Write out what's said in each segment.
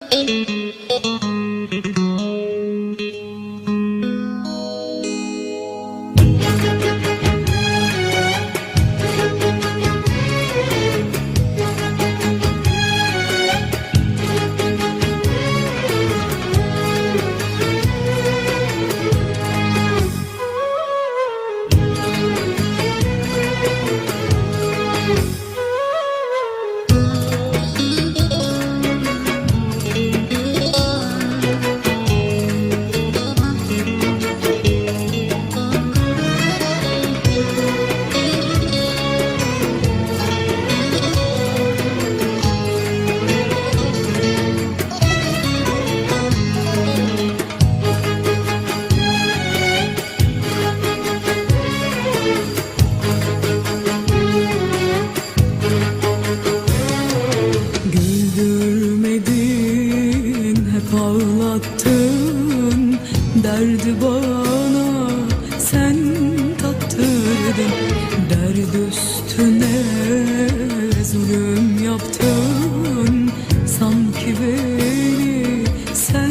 Güldürmedin hep ağlattın Derdi bana sen tattırdın. Derd üstüne zulüm yaptın Sanki beni sen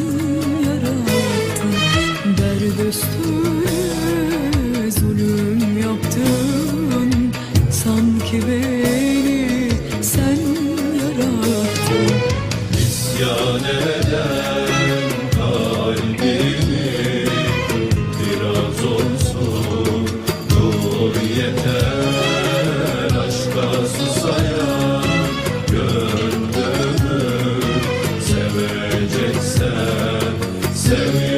to